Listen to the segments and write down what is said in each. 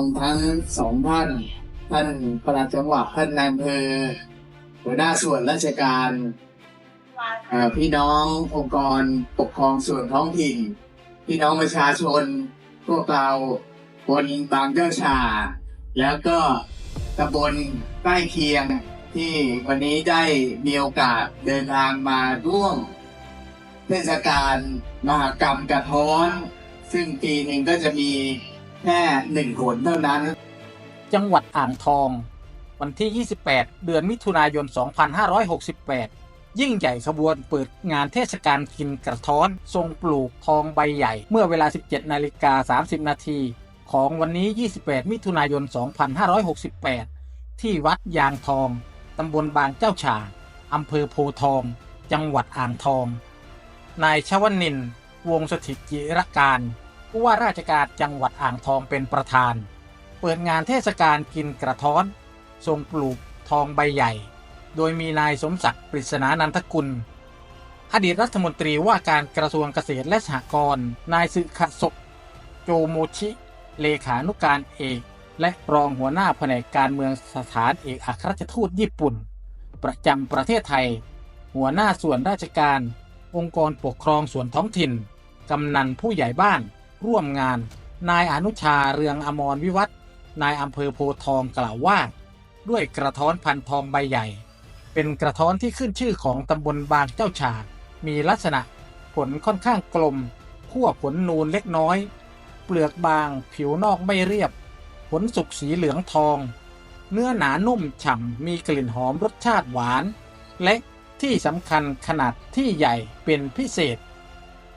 องทั้งสองท่าน ท่านประหลัดจังหวัดท่านนายอำเภอหัวหน้าส่วนราชการเอ่อพี่น้ององค์กรปกครองส่วนท้องถิ่น พี่น้องประชาชน พวกเราคนบางเจ้าชา แล้วก็ตำบลใกล้เคียงที่วันนี้ได้มีโอกาสเดินทางมาร่วม เทศกาลมหกรรมกระท้อน ซึ่งปีหนึ่งก็จะมี แค่หนึ่งหนเท่านั้น จังหวัดอ่างทอง วันที่ 28 เดือนมิถุนายน 2568 ยิ่งใหญ่ขบวนเปิดงานเทศกาลกินกระท้อน ทรงปลูกทองใบใหญ่ เมื่อเวลา 17นาฬิกา30 นาทีของวันนี้ 28 มิถุนายน 2568 ที่วัดยางทอง ตำบลบางเจ้าฉ่าอำเภอโพทอง จังหวัดอ่างทอง นายชวนิน วงสถิตจิรการ ผู้ว่าราชการจังหวัดอ่างทองเป็นประธาน เปิดงานเทศกาลกินกระท้อน ทรงปลูกทองใบใหญ่ โดยมีนายสมศักดิ์ปริศนานันทกุล อดีตรัฐมนตรีว่าการกระทรวงเกษตรและสหกรณ์นายสึขศกโจโมชิ เลขานุการเอก และรองหัวหน้าแผนกการเมืองสถานเอกอัครราชทูตญี่ปุ่น ประจำประเทศไทย หัวหน้าส่วนราชการ องค์กรปกครองส่วนท้องถิ่น กำนันผู้ใหญ่บ้าน ร่วมงาน นายอนุชาเรืองอมรวิวัฒนายอำเภอโพทองกล่าวว่า ด้วยกระท้อนพันทองใบใหญ่ เป็นกระท้อนที่ขึ้นชื่อของตำบลบางเจ้าฉามีลักษณะผลค่อนข้างกลมขั้วผลนูนเล็กน้อย เปลือกบางผิวนอกไม่เรียบ ผลสุกสีเหลืองทอง เนื้อหนานุ่มฉ่ำมีกลิ่นหอมรสชาติหวาน และที่สำคัญขนาดที่ใหญ่เป็นพิเศษ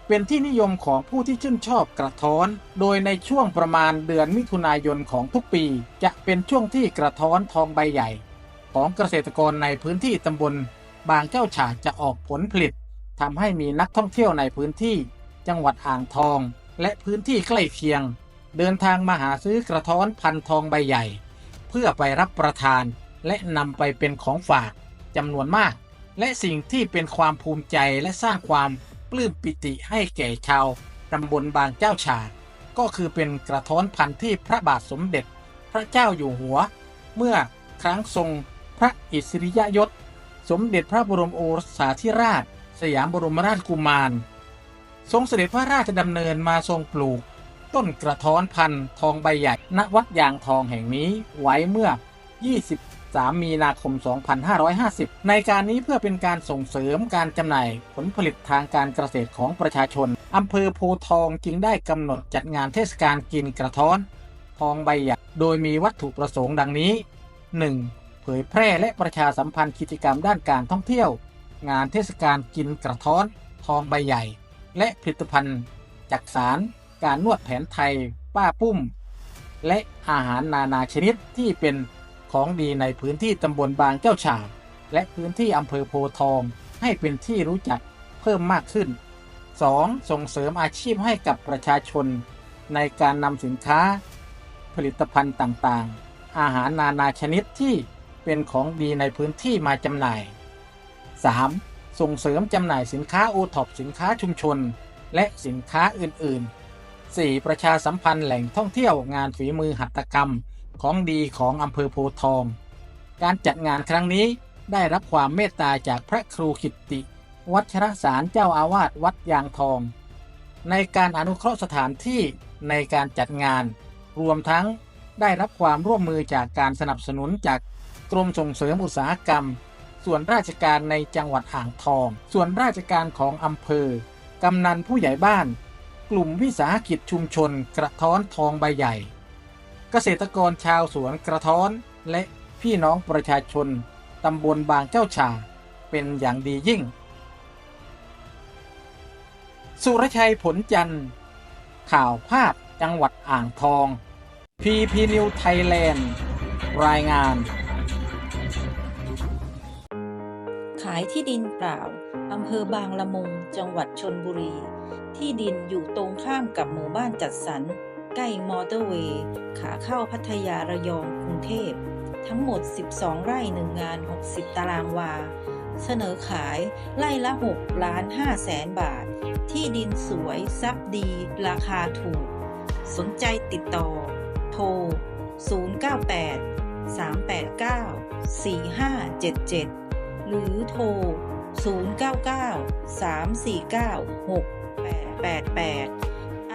เป็นที่นิยมของผู้ที่ชื่นชอบกระท้อน โดยในช่วงประมาณเดือนมิถุนายนของทุกปี จะเป็นช่วงที่กระท้อนทองใบใหญ่ ของเกษตรกรในพื้นที่ตำบล บางเจ้าฉาจะออกผลผลิตทำให้มีนักท่องเที่ยวในพื้นที่ จังหวัดอ่างทอง และพื้นที่ใกล้เคียง เดินทางมาหาซื้อกระท้อนพันทองใบใหญ่ เพื่อไปรับประทาน และนำไปเป็นของฝากจำนวนมาก และสิ่งที่เป็นความภูมิใจและสร้างความ ปลื้มปิติให้แก่ชาวตำบลบางเจ้าฉาก็คือเป็นกระท้อนพันธุ์ที่พระบาทสมเด็จ พระเจ้าอยู่หัว เมื่อครั้งทรงพระอิสริยยศ สมเด็จพระบรมโอรสาธิราช สยามบรมราชกุมาร ทรงเสด็จพระราชดำเนินมาทรงปลูก ต้นกระท้อนพันธุ์ทองใบใหญ่ณวัดยางทองแห่งนี้ไว้เมื่อ 3 มีนาคม 2550 ในการนี้เพื่อเป็นการส่งเสริมการจำหน่ายผลผลิตทางการเกษตรของประชาชนอำเภอโพทองจึงได้กำหนดจัดงานเทศกาลกินกระท้อน ทองใบใหญ่โดยมีวัตถุประสงค์ดังนี้ 1. เผยแพร่และประชาสัมพันธ์กิจกรรมด้านการท่องเที่ยว งานเทศกาลกินกระท้อน ทองใบใหญ่ และผลิตภัณฑ์จักสาร การนวดแผนไทย ป้าปุ้ม และอาหารนานาชนิดที่เป็น ของดีในพื้นที่ตำบลบางเจ้าฉ่าและพื้นที่อำเภอโพทองให้เป็นที่รู้จักเพิ่มมากขึ้น 2. ส่งเสริมอาชีพให้กับประชาชน ในการนำสินค้า ผลิตภัณฑ์ต่างๆ อาหารนานาชนิดที่เป็นของดีในพื้นที่มาจำหน่าย 3. ส่งเสริมจำหน่ายสินค้าโอท็อปสินค้าชุมชน และสินค้าอื่นๆ 4. ประชาสัมพันธ์แหล่งท่องเที่ยวงานฝีมือหัตถกรรม ของดีของอำเภอโพทอง การจัดงานครั้งนี้ได้รับความเมตตาจากพระครูขิตติ วัชรสารเจ้าอาวาสวัดยางทอง ในการอนุเคราะห์สถานที่ในการจัดงาน รวมทั้งได้รับความร่วมมือจากการสนับสนุนจากกรมส่งเสริมอุตสาหกรรม ส่วนราชการในจังหวัดอ่างทอง ส่วนราชการของอำเภอ กำนันผู้ใหญ่บ้าน กลุ่มวิสาหกิจชุมชน กระท้อนทองใบใหญ่ เกษตรกรชาวสวนกระท้อน และพี่น้องประชาชนตำบลบางเจ้าฉาเป็นอย่างดียิ่ง สุรชัยผลจันทร์ ข่าวภาพจังหวัดอ่างทองพีพีนิวไทยแลนด์รายงาน ขายที่ดินเปล่าอำเภอบางละมุง จังหวัดชนบุรี ที่ดินอยู่ตรงข้ามกับหมู่บ้านจัดสรร ใกล้มอเตอร์เวย์ขาเข้าพัทยาระยองกรุงเทพ ทั้งหมด 12 ไร่หนึ่งงาน 60 ตารางวา เสนอขายไร่ละ 6 ล้าน5แสนบาท ที่ดินสวยซับดี ราคาถูก สนใจติดต่อ โทร 098 389 4577 หรือโทร 099 349 6888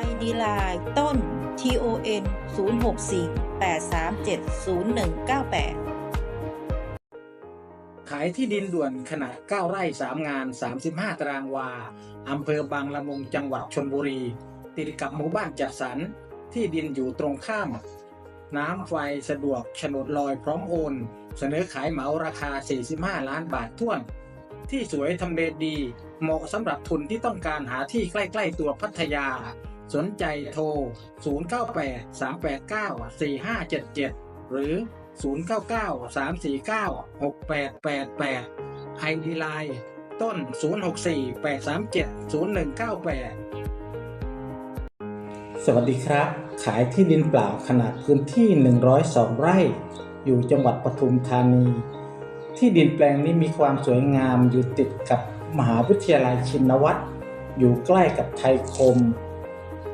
ID Line ต้น TON 064 837 0198 ขายที่ดินด่วนขนาด 9 ไร่ 3 งาน 35 ตารางวา อำเภอบางละมุงจังหวัดชนบุรี ติดกับหมู่บ้านจัดสรร ที่ดินอยู่ตรงข้าม น้ำไฟสะดวกฉนดลอยพร้อมโอน เสนอขายเหมาราคา 45 ล้านบาทท้วนที่สวยทำเลดี เหมาะสำหรับทุนที่ต้องการหาที่ใกล้ ๆ ตัวพัทยา สนใจโทร 098 389 4577 หรือ 099 349 6888 ID Line ต้น 064 837 0198 สวัสดีครับ ขายที่ดินเปล่าขนาดพื้นที่ 102 ไร่ อยู่จังหวัดปทุมธานี ที่ดินแปลงนี้มีความสวยงามอยู่ติดกับมหาวิทยาลัยชินวัตรอยู่ใกล้กับไทยคม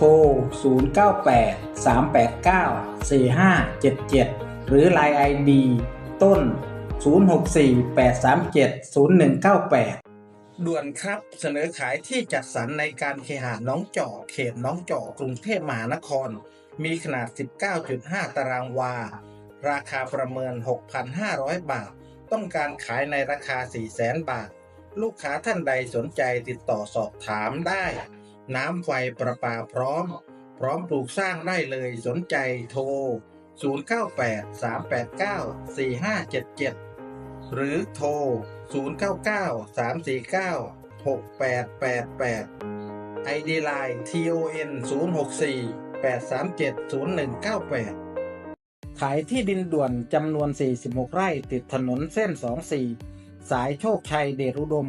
ทร 098 389 4577 หรือ Line ID ต้น 064 837 0198 ด่วนครับเสนอขายที่จัดสรรในการเคหะน้องจอกเขตน้องจอกกรุงเทพมหานคร มีขนาด 19.5 ตารางวา ราคาประเมิน 6,500 บาท ต้องการขายในราคา 400,000 บาท ลูกค้าท่านใดสนใจติดต่อสอบถามได้ น้ำไฟประปาพร้อม พร้อมปลูกสร้างได้เลยสนใจโทร 098 389 4577 หรือโทร 099 349 6888 ID Line TON 064 837 0198ขายที่ดินด่วนจำนวน 46 ไร่ติดถนนเส้น 24 สายโชคชัยเดชอุดม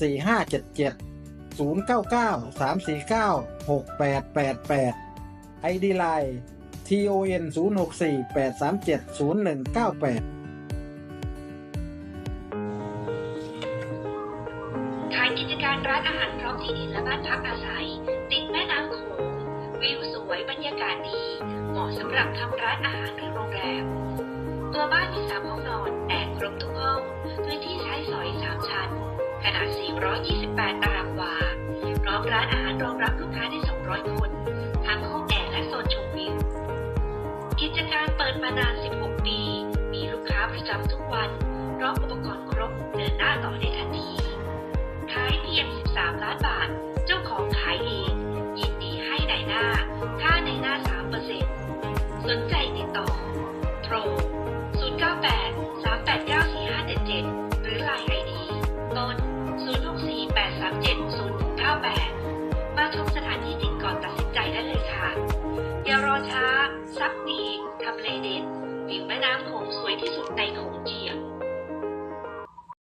4577 099 349 6888 ID Line TON 064 837 0198ขายกิจการร้านอาหารพร้อมที่ดินและบ้านพักอาศัย ติดแม่น้ำโขงวิวสวยบรรยากาศดี เหมาะสำหรับทำร้านอาหารหรือโรงแรม ตัวบ้านมีสามห้องนอน แอร์ครบทุกห้อง พื้นที่ใช้สอยสามชั้น ขนาด 428 ตารางวา พร้อมร้านอาหารรองรับลูกค้าได้ 200 คน ทั้งห้องแอร์และโซนชมวิว กิจการเปิดมานาน 16 ปี มีลูกค้าประจำทุกวันพร้อมอุปกรณ์ครบเดินหน้าต่อได้ทันที ขายเพียง 13 ล้านบาท เจ้าของขายเอง ยินดีให้ในายหน้า ค่าในหน้า 3%สนใจติดต่อ โทร ชมสถานที่จริงก่อนตัดสินใจได้เลยค่ะ อย่ารอช้า ซักดีทำเลเด็ดวิวแม่น้ำโขงสวยที่สุดในโขงจี